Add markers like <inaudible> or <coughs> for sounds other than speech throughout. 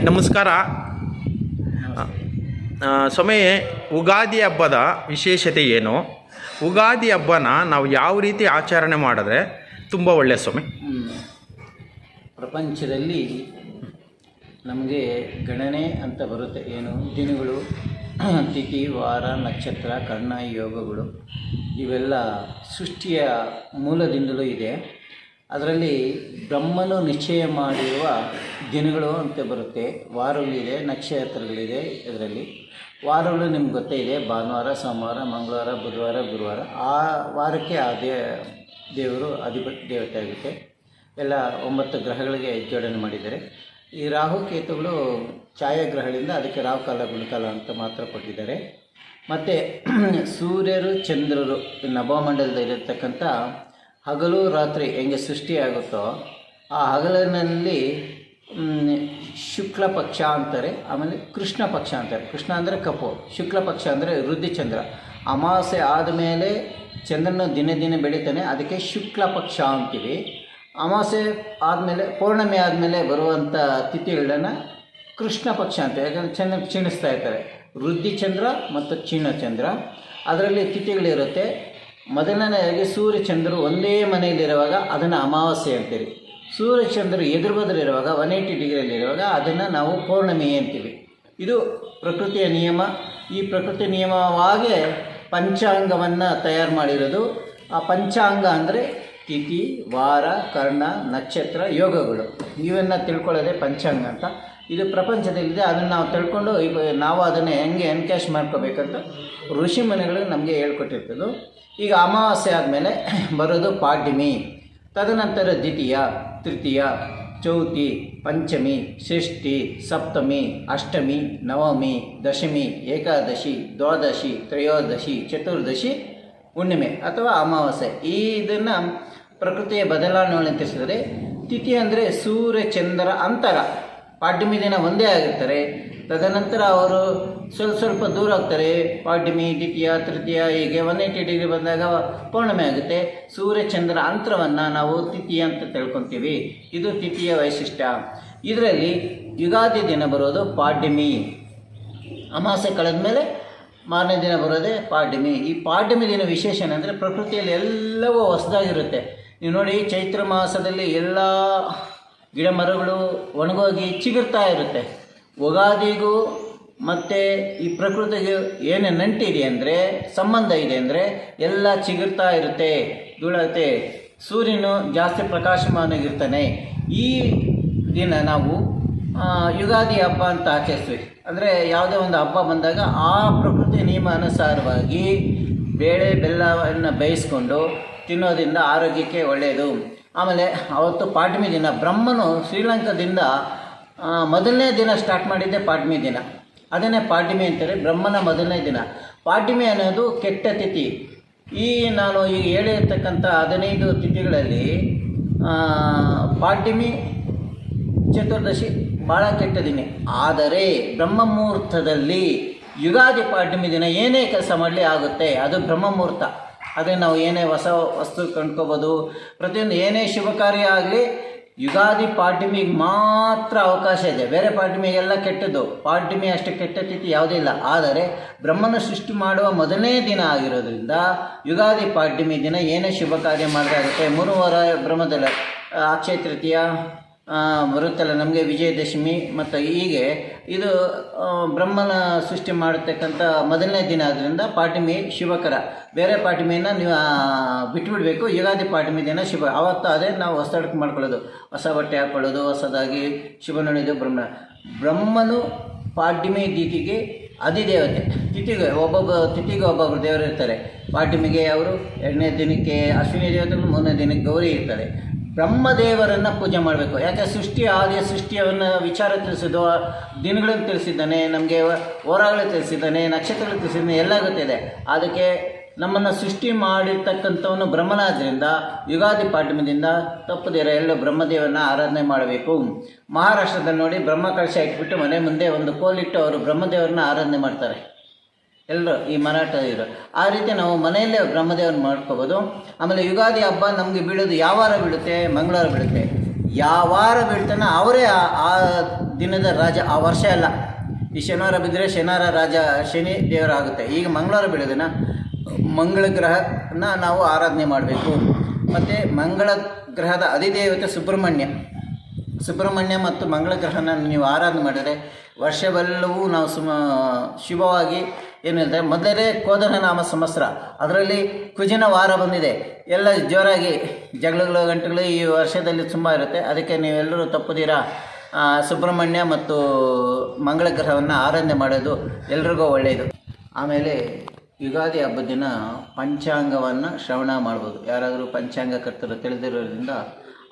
ನಮಸ್ಕಾರ. ಸ್ವಾಮಿ, ಉಗಾದಿ ಹಬ್ಬದ ವಿಶೇಷತೆ ಏನು? ಉಗಾದಿ ಹಬ್ಬನ ನಾವು ಯಾವ ರೀತಿ ಆಚರಣೆ ಮಾಡಿದ್ರೆ ತುಂಬ ಒಳ್ಳೆಯ ಸ್ವಾಮಿ? ಪ್ರಪಂಚದಲ್ಲಿ ನಮಗೆ ಗಣನೆ ಅಂತ ಬರುತ್ತೆ. ಏನು? ದಿನಗಳು, ತಿಥಿ, ವಾರ, ನಕ್ಷತ್ರ, ಕರ್ಣ, ಯೋಗಗಳು. ಇವೆಲ್ಲ ಸೃಷ್ಟಿಯ ಮೂಲದಿಂದಲೂ ಇದೆ. ಅದರಲ್ಲಿ ಬ್ರಹ್ಮನು ನಿಶ್ಚಯ ಮಾಡಿರುವ ದಿನಗಳು ಅಂತ ಬರುತ್ತೆ. ವಾರಗಳಿದೆ ನಕ್ಷತ್ರಗಳಿದೆ ಇದರಲ್ಲಿ. ವಾರಗಳು ನಿಮ್ಗೆ ಗೊತ್ತೇ ಇದೆ, ಭಾನುವಾರ, ಸೋಮವಾರ, ಮಂಗಳವಾರ, ಬುಧವಾರ, ಗುರುವಾರ. ಆ ವಾರಕ್ಕೆ ಆ ದೇ, ದೇವರು ಅಧಿಪತಿ ದೇವತೆ ಆಗುತ್ತೆ ಎಲ್ಲ ಒಂಬತ್ತು ಗ್ರಹಗಳಿಗೆ ಜೋಡಣೆ ಮಾಡಿದ್ದಾರೆ. ಈ ರಾಹು ಕೇತುಗಳು ಛಾಯಾಗ್ರಹಗಳಿಂದ ಅದಕ್ಕೆ ರಾಹುಕಾಲ ಗುಣಕಾಲ ಅಂತ ಮಾತ್ರ ಕೊಟ್ಟಿದ್ದಾರೆ. ಮತ್ತು <clears throat> ಸೂರ್ಯರು, ಚಂದ್ರರು ನಭಮಂಡಲದಲ್ಲಿರ್ತಕ್ಕಂಥ ಹಗಲು ರಾತ್ರಿ ಹೆಂಗೆ ಸೃಷ್ಟಿಯಾಗುತ್ತೋ, ಆ ಹಗಲಿನಲ್ಲಿ ಶುಕ್ಲ ಪಕ್ಷ ಅಂತಾರೆ, ಆಮೇಲೆ ಕೃಷ್ಣ ಪಕ್ಷ ಅಂತಾರೆ. ಕೃಷ್ಣ ಅಂದರೆ ಕಪ್ಪು, ಶುಕ್ಲ ಪಕ್ಷ ಅಂದರೆ ವೃದ್ಧಿಚಂದ್ರ ಅಮಾವಾಸ್ಯೆ ಆದಮೇಲೆ ಚಂದ್ರನ ದಿನ ದಿನ ಬೆಳೀತಾನೆ, ಅದಕ್ಕೆ ಶುಕ್ಲ ಪಕ್ಷ ಅಂತೀವಿ. ಅಮಾವಾಸ್ಯೆ ಆದಮೇಲೆ ಪೌರ್ಣಮಿ ಆದಮೇಲೆ ಬರುವಂಥ ತಿಥಿಗಳನ್ನು ಕೃಷ್ಣ ಪಕ್ಷ ಅಂತ ಯಾಕಂದರೆ ಚಂದ್ರ ಕ್ಷೀಣಿಸ್ತಾ ಇರ್ತಾರೆ. ವೃದ್ಧಿ ಚಂದ್ರ ಮತ್ತು ಕ್ಷೀಣ ಚಂದ್ರ ಅದರಲ್ಲಿ ತಿಥಿಗಳಿರುತ್ತೆ. ಮೊದಲನೆಯದಾಗಿ ಸೂರ್ಯಚಂದ್ರರು ಒಂದೇ ಮನೆಯಲ್ಲಿರುವಾಗ ಅದನ್ನು ಅಮಾವಾಸ್ಯೆ ಅಂತೀವಿ ಸೂರ್ಯ ಚಂದ್ರರು ಎದುರು ಬದಲಿರುವಾಗ ಒನ್ ಏಯ್ಟಿ ಡಿಗ್ರಿಯಲ್ಲಿರುವಾಗ ಅದನ್ನು ನಾವು ಪೌರ್ಣಮಿ ಅಂತೀವಿ. ಇದು ಪ್ರಕೃತಿಯ ನಿಯಮ. ಈ ಪ್ರಕೃತಿ ನಿಯಮವಾಗೆ ಪಂಚಾಂಗವನ್ನು ತಯಾರು ಮಾಡಿರೋದು. ಆ ಪಂಚಾಂಗ ಅಂದರೆ ತಿಥಿ, ವಾರ, ಕರ್ಣ, ನಕ್ಷತ್ರ, ಯೋಗಗಳು. ಇವನ್ನು ತಿಳ್ಕೊಳ್ಳೋದೇ ಪಂಚಾಂಗ ಅಂತ. ಇದು ಪ್ರಪಂಚದಲ್ಲಿದೆ. ಅದನ್ನು ನಾವು ತಿಳ್ಕೊಂಡು ನಾವು ಅದನ್ನು ಹೆಂಗೆ ಎನ್ಕ್ಯಾಶ್ ಮಾಡ್ಕೋಬೇಕಂತ ಋಷಿ ಮನೆಗಳು ನಮಗೆ ಹೇಳ್ಕೊಟ್ಟಿರ್ತದ್ದು ಈಗ ಅಮಾವಾಸ್ಯೆ ಆದಮೇಲೆ <coughs> ಬರೋದು ಪಾಡ್ಯಮಿ. ತದನಂತರ ದ್ವಿತೀಯ, ತೃತೀಯ, ಚೌತಿ, ಪಂಚಮಿ, ಷಷ್ಠಿ, ಸಪ್ತಮಿ, ಅಷ್ಟಮಿ, ನವಮಿ, ದಶಮಿ, ಏಕಾದಶಿ, ದ್ವಾದಶಿ, ತ್ರಯೋದಶಿ, ಚತುರ್ದಶಿ, ಹುಣ್ಣಿಮೆ ಅಥವಾ ಅಮಾವಾಸ್ಯೆ. ಈ ಇದನ್ನು ಪ್ರಕೃತಿಯ ಬದಲಾವಣೆಗಳನ್ನು ತಿಳಿಸಿದರೆ ತಿಥಿ ಅಂದರೆ ಸೂರ್ಯ, ಚಂದ್ರ ಅಂತರ ಪಾಡ್ಯಮಿ ದಿನ ಒಂದೇ ಆಗಿರ್ತಾರೆ. ತದನಂತರ ಅವರು ಸ್ವಲ್ಪ ಸ್ವಲ್ಪ ದೂರ ಆಗ್ತಾರೆ ಪಾಡ್ಯಮಿ, ದ್ವಿತೀಯ, ತೃತೀಯ ಹೀಗೆ ಒನ್ ಏಯ್ಟಿ ಡಿಗ್ರಿ ಬಂದಾಗ ಪೌರ್ಣಮಿ ಆಗುತ್ತೆ. ಸೂರ್ಯ ಚಂದ್ರ ಅಂತರವನ್ನು ನಾವು ತಿಥಿಯ ಅಂತ ತಿಳ್ಕೊತೀವಿ. ಇದು ತಿಥಿಯ ವೈಶಿಷ್ಟ್ಯ. ಇದರಲ್ಲಿ ಯುಗಾದಿ ದಿನ ಬರೋದು ಪಾಡ್ಯಮಿ. ಅಮಾಸೆ ಕಳೆದ ಮೇಲೆ ಮಾರನೇ ದಿನ ಬರೋದೇ ಪಾಡ್ಯಮಿ. ಈ ಪಾಡ್ಯಮಿ ದಿನ ವಿಶೇಷ ಏನಂದರೆ ಪ್ರಕೃತಿಯಲ್ಲಿ ಎಲ್ಲವೂ ಹೊಸದಾಗಿರುತ್ತೆ. ನೀವು ನೋಡಿ ಚೈತ್ರ ಮಾಸದಲ್ಲಿ ಎಲ್ಲ ಗಿಡ ಮರಗಳು ಒಣಗೋಗಿ ಚಿಗುರ್ತಾ ಇರುತ್ತೆ. ಉಗಾದಿಗೂ ಮತ್ತು ಈ ಪ್ರಕೃತಿಗೆ ಏನೇ ನಂಟಿದೆ ಅಂದರೆ, ಸಂಬಂಧ ಇದೆ ಅಂದರೆ ಎಲ್ಲ ಚಿಗುರ್ತಾ ಇರುತ್ತೆ. ಧೂಳತ್ತೆ ಸೂರ್ಯನು ಜಾಸ್ತಿ ಪ್ರಕಾಶಮಾನಾಗಿರ್ತಾನೆ ಈ ದಿನ ನಾವು ಯುಗಾದಿ ಹಬ್ಬ ಅಂತ ಆಚರಿಸ್ತೀವಿ. ಅಂದರೆ ಯಾವುದೇ ಒಂದು ಹಬ್ಬ ಬಂದಾಗ ಆ ಪ್ರಕೃತಿ ನಿಯಮ ಅನುಸಾರವಾಗಿ ಬೇಳೆ ಬೆಲ್ಲವನ್ನು ಬೇಯಿಸ್ಕೊಂಡು ತಿನ್ನೋದ್ರಿಂದ ಆರೋಗ್ಯಕ್ಕೆ ಒಳ್ಳೆಯದು ಆಮೇಲೆ ಅವತ್ತು ಪಾಡ್ಮಿ ದಿನ. ಬ್ರಹ್ಮನು ಶ್ರೀಲಂಕಾದಿಂದ ಮೊದಲನೇ ದಿನ ಸ್ಟಾರ್ಟ್ ಮಾಡಿದ್ದೆ ಪಾಡ್ಮಿ ದಿನ. ಅದನ್ನೇ ಪಾಡ್ಯಮಿ ಅಂತಾರೆ ಬ್ರಹ್ಮನ ಮೊದಲನೇ ದಿನ. ಪಾಡ್ಯಮಿ ಅನ್ನೋದು ಕೆಟ್ಟ ತಿಥಿ. ಈ ನಾನು ಈಗ ಹೇಳಿರ್ತಕ್ಕಂಥ ಹದಿನೈದು ತಿಥಿಗಳಲ್ಲಿ ಆ, ಚತುರ್ದಶಿ ಭಾಳ ಕೆಟ್ಟ ದಿನ. ಆದರೆ ಬ್ರಹ್ಮ ಮುಹೂರ್ತದಲ್ಲಿ ಯುಗಾದಿ ಪಾಟ್ಮಿ ದಿನ ಏನೇ ಕೆಲಸ ಮಾಡಲಿ ಆಗುತ್ತೆ. ಅದು ಬ್ರಹ್ಮ ಮುಹೂರ್ತ. ಅದೇ ನಾವು ಏನೇ ಹೊಸ ವಸ್ತು ಕಂಡ್ಕೋಬೋದು, ಪ್ರತಿಯೊಂದು ಏನೇ ಶುಭ ಕಾರ್ಯ ಆಗಲಿ, ಯುಗಾದಿ ಪಾಡ್ಯಮಿಗೆ ಮಾತ್ರ ಅವಕಾಶ ಇದೆ. ಬೇರೆ ಪಾಡ್ಯಮಿಗೆಲ್ಲ ಕೆಟ್ಟದ್ದು. ಪಾಡ್ಯಮಿ ಅಷ್ಟು ಕೆಟ್ಟ ತಿಥಿ ಯಾವುದೂ ಇಲ್ಲ. ಆದರೆ ಬ್ರಹ್ಮನ ಸೃಷ್ಟಿ ಮಾಡುವ ಮೊದಲನೇ ದಿನ ಆಗಿರೋದ್ರಿಂದ ಯುಗಾದಿ ಪಾಡ್ಯಮಿ ದಿನ ಏನೇ ಶುಭ ಕಾರ್ಯ ಮಾಡಿದಾಗುತ್ತೆ ಮೂರು ವಾರ ಬ್ರಹ್ಮದಲ್ಲ ಅಕ್ಷಯ ತೃತೀಯ ಬರುತ್ತಲ್ಲ ನಮಗೆ ವಿಜಯದಶಮಿ, ಮತ್ತು ಹೀಗೆ ಇದು ಬ್ರಹ್ಮನ ಸೃಷ್ಟಿ ಮಾಡತಕ್ಕಂಥ ಮೊದಲನೇ ದಿನ ಆದ್ದರಿಂದ ಪಾಡ್ಯಮಿ ಶಿವಕರ ಬೇರೆ ಪಾಡ್ಯಮಿಯನ್ನು ನೀವು ಬಿಟ್ಬಿಡಬೇಕು, ಯುಗಾದಿ ಪಾಡ್ಯಮಿ ದಿನ ಶಿವ ಅವತ್ತು ಅದೇ ನಾವು ಹೊಸಡಕ್ಕೆ ಮಾಡ್ಕೊಳ್ಳೋದು. ಹೊಸ ಬಟ್ಟೆ ಹಾಕ್ಕೊಳ್ಳೋದು ಹೊಸದಾಗಿ ಶುಭ ನುಡಿದು ಬ್ರಹ್ಮ. ಬ್ರಹ್ಮನು ಪಾಡ್ಯಮಿ ದೀತಿಗೆ ಅಧಿದೇವತೆ. ತಿಥಿಗೆ, ಒಬ್ಬೊಬ್ಬ ತಿಥಿಗೆ ಒಬ್ಬೊಬ್ಬರು ದೇವರು ಇರ್ತಾರೆ. ಪಾಡ್ಯಮಿಗೆ ಅವರು ಎರಡನೇ ದಿನಕ್ಕೆ, ಅಶ್ವಿನಿ ದೇವತೆಗಳು ಮೂರನೇ ದಿನಕ್ಕೆ ಗೌರಿ ಇರ್ತಾರೆ. ಬ್ರಹ್ಮದೇವರನ್ನು ಪೂಜೆ ಮಾಡಬೇಕು. ಯಾಕೆ? ಸೃಷ್ಟಿ ಆದಿಯ ಸೃಷ್ಟಿಯನ್ನು ವಿಚಾರ ತಿಳಿಸಿದ್ದು, ದಿನಗಳನ್ನು ತಿಳಿಸಿದ್ದಾನೆ, ನಮಗೆ ಹೋರಾಗಳು ತಿಳಿಸಿದ್ದಾನೆ, ನಕ್ಷತ್ರಗಳು ತಿಳಿಸಿದ್ದಾನೆ, ಎಲ್ಲ ಗೊತ್ತಿದೆ. ಅದಕ್ಕೆ ನಮ್ಮನ್ನು ಸೃಷ್ಟಿ ಮಾಡಿರ್ತಕ್ಕಂಥವನು ಬ್ರಹ್ಮನಾದ್ರಿಂದ, ಯುಗಾದಿ ಪಾಠಮದಿಂದ ತಪ್ಪದಿರ ಎಲ್ಲ ಬ್ರಹ್ಮದೇವರನ್ನ ಆರಾಧನೆ ಮಾಡಬೇಕು. ಮಹಾರಾಷ್ಟ್ರದಲ್ಲಿ ನೋಡಿ ಬ್ರಹ್ಮ ಕಳಶ ಇಟ್ಬಿಟ್ಟು ಮನೆ ಮುಂದೆ ಒಂದು ಕೋಲಿಟ್ಟು ಅವರು ಬ್ರಹ್ಮದೇವರನ್ನ ಆರಾಧನೆ ಮಾಡ್ತಾರೆ. ಎಲ್ಲರೂ ಈ ಮರಾಠ ಇರೋ ಆ ರೀತಿ ನಾವು ಮನೆಯಲ್ಲೇ ಬ್ರಹ್ಮದೇವನ ಮಾಡ್ಕೋಬೋದು. ಆಮೇಲೆ ಯುಗಾದಿ ಹಬ್ಬ ನಮಗೆ ಬೀಳೋದು ಯಾವ ವಾರ ಬೀಳುತ್ತೆ? ಮಂಗಳವಾರ ಬೀಳುತ್ತೆ. ಯಾವ ವಾರ ಬೀಳ್ತಾನೋ ಅವರೇ ಆ- ಆ ದಿನದ ರಾಜ. ಆ ವರ್ಷ ಅಲ್ಲ. ಈ ಶನಿವಾರ ಬಿದ್ದರೆ ಶನಿವಾರ ರಾಜ ಶನಿ ದೇವರಾಗುತ್ತೆ ಈಗ ಮಂಗಳವಾರ ಬೀಳೋದನ್ನ ಮಂಗಳ ಗ್ರಹನ ನಾವು ಆರಾಧನೆ ಮಾಡಬೇಕು. ಮತ್ತು ಮಂಗಳ ಗ್ರಹದ ಅಧಿದೇವತೆ ಸುಬ್ರಹ್ಮಣ್ಯ. ಸುಬ್ರಹ್ಮಣ್ಯ ಮತ್ತು ಮಂಗಳ ಗ್ರಹನ ನೀವು ಆರಾಧನೆ ಮಾಡಿದರೆ ವರ್ಷವೆಲ್ಲವೂ ನಾವು ಸುಮ, ಶುಭವಾಗಿ ಏನು ಮೊದಲೇ ಕೋದನ ನಾಮ ಸಮಸ್ತ್ರ ಅದರಲ್ಲಿ ಕುಜಿನ ವಾರ ಬಂದಿದೆ. ಎಲ್ಲ ಜೋರಾಗಿ ಜಗಳಗಳು, ಗಂಟೆಗಳು ಈ ವರ್ಷದಲ್ಲಿ ತುಂಬ ಇರುತ್ತೆ. ಅದಕ್ಕೆ ನೀವೆಲ್ಲರೂ ತಪ್ಪದಿರ? ಸುಬ್ರಹ್ಮಣ್ಯ ಮತ್ತು ಮಂಗಳ ಗ್ರಹವನ್ನು ಆರಾಧನೆ ಮಾಡೋದು ಎಲ್ರಿಗೂ ಒಳ್ಳೆಯದು. ಆಮೇಲೆ ಯುಗಾದಿ ಹಬ್ಬದ ದಿನ ಪಂಚಾಂಗವನ್ನು ಶ್ರವಣ ಮಾಡ್ಬೋದು. ಯಾರಾದರೂ ಪಂಚಾಂಗ ಕರ್ತರು ತಿಳಿದಿರೋದ್ರಿಂದ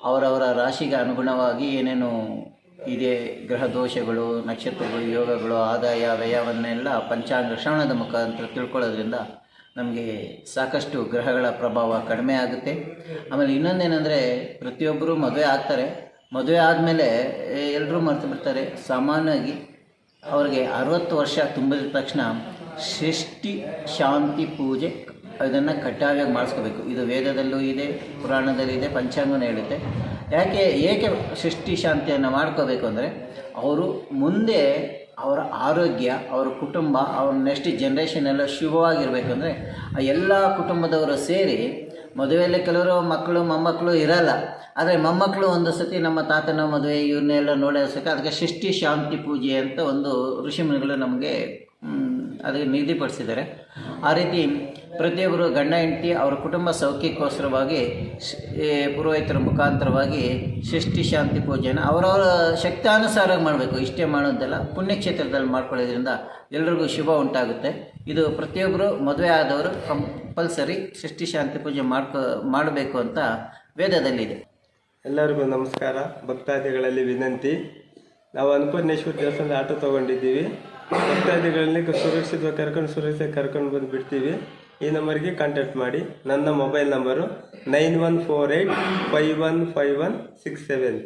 ಅವರವರ ರಾಶಿಗೆ ಅನುಗುಣವಾಗಿ ಏನೇನು ಇದೆ, ಗ್ರಹ ದೋಷಗಳು, ನಕ್ಷತ್ರಗಳು, ಯೋಗಗಳು, ಆದಾಯ ವ್ಯಯವನ್ನೆಲ್ಲ ಪಂಚಾಂಗ ಶ್ರವಣದ ಮುಖಾಂತರ ತಿಳ್ಕೊಳ್ಳೋದ್ರಿಂದ ನಮಗೆ ಸಾಕಷ್ಟು ಗ್ರಹಗಳ ಪ್ರಭಾವ ಕಡಿಮೆ ಆಗುತ್ತೆ. ಆಮೇಲೆ ಇನ್ನೊಂದೇನೆಂದರೆ ಪ್ರತಿಯೊಬ್ಬರು ಮದುವೆ ಆಗ್ತಾರೆ. ಮದುವೆ ಆದಮೇಲೆ ಎಲ್ಲರೂ ಮರ್ತು ಬಿಡ್ತಾರೆ. ಸಾಮಾನ್ಯವಾಗಿ ಅವ್ರಿಗೆ ಅರವತ್ತು ವರ್ಷ ತುಂಬಿದ ತಕ್ಷಣ ಸೃಷ್ಟಿ, ಶಾಂತಿ, ಪೂಜೆ ಅದನ್ನು ಕಡ್ಡಾಯವಾಗಿ ಮಾಡಿಸ್ಕೋಬೇಕು. ಇದು ವೇದದಲ್ಲೂ ಇದೆ, ಪುರಾಣದಲ್ಲೂ ಇದೆ ಪಂಚಾಂಗನೂ ಹೇಳುತ್ತೆ ಯಾಕೆ, ಏಕೆ ಸೃಷ್ಟಿ ಶಾಂತಿಯನ್ನು ಮಾಡ್ಕೋಬೇಕು ಅಂದರೆ, ಅವರು ಮುಂದೆ ಅವರ ಆರೋಗ್ಯ, ಅವರ ಕುಟುಂಬ, ಅವ್ರ ನೆಕ್ಸ್ಟ್ ಜನ್ರೇಷನ್ ಎಲ್ಲ ಶುಭವಾಗಿರಬೇಕು ಅಂದರೆ, ಆ ಎಲ್ಲ ಕುಟುಂಬದವರು ಸೇರಿ, ಮದುವೆಯಲ್ಲಿ ಕೆಲವರು ಮಕ್ಕಳು, ಮೊಮ್ಮಕ್ಕಳು ಇರಲ್ಲ. ಆದರೆ ಮೊಮ್ಮಕ್ಕಳು ಒಂದು ಸತಿ ನಮ್ಮ ತಾತನ ಮದುವೆ ಇವನ್ನೆಲ್ಲ ನೋಡೋಸಕ್ಕೆ ಅದಕ್ಕೆ ಸೃಷ್ಟಿ ಶಾಂತಿ ಪೂಜೆ ಅಂತ ಒಂದು ಋಷಿಮುನಿಗಳು ನಮಗೆ ಅದಕ್ಕೆ ನಿಗದಿಪಡಿಸಿದ್ದಾರೆ ಆ ರೀತಿ ಪ್ರತಿಯೊಬ್ಬರು ಗಂಡ, ಹೆಂಡತಿ ಅವರ ಕುಟುಂಬ ಸೌಖ್ಯಕ್ಕೋಸ್ಕರವಾಗಿ ಪುರೋಹಿತರ ಮುಖಾಂತರವಾಗಿ ಸೃಷ್ಟಿ, ಶಾಂತಿ ಪೂಜೆಯನ್ನು ಅವರವರ ಶಕ್ತಾನುಸಾರ ಮಾಡಬೇಕು. ಇಷ್ಟೇ ಮಾಡೋದಲ್ಲ ಪುಣ್ಯಕ್ಷೇತ್ರದಲ್ಲಿ ಮಾಡ್ಕೊಳ್ಳೋದ್ರಿಂದ ಎಲ್ರಿಗೂ ಶುಭ ಉಂಟಾಗುತ್ತೆ. ಇದು ಪ್ರತಿಯೊಬ್ಬರು ಮದುವೆ ಆದವರು ಕಂಪಲ್ಸರಿ ಸೃಷ್ಟಿ, ಶಾಂತಿ ಪೂಜೆ ಮಾಡ್ಕೊ, ಮಾಡಬೇಕು ಅಂತ ವೇದದಲ್ಲಿದೆ. ಎಲ್ಲರಿಗೂ ನಮಸ್ಕಾರ. ಭಕ್ತಾದಿಗಳಲ್ಲಿ ವಿನಂತಿ. ನಾವು ಅನ್ನಪೂರ್ಣೇಶ್ವರ ದೇವಸ್ಥಾನದ ಆಟೋ ತೊಗೊಂಡಿದ್ದೀವಿ. ಭಕ್ತಾದಿಗಳಲ್ಲಿ ಸುರಕ್ಷಿತ ಕರ್ಕೊಂಡು ಸುರಕ್ಷಿತ ಕರ್ಕೊಂಡು ಬಂದು ಬಿಡ್ತೀವಿ ಈ ನಂಬರ್ಗೆ ಕಾಂಟ್ಯಾಕ್ಟ್ ಮಾಡಿ. ನನ್ನ mobile number nine one four eight five one five one six seven.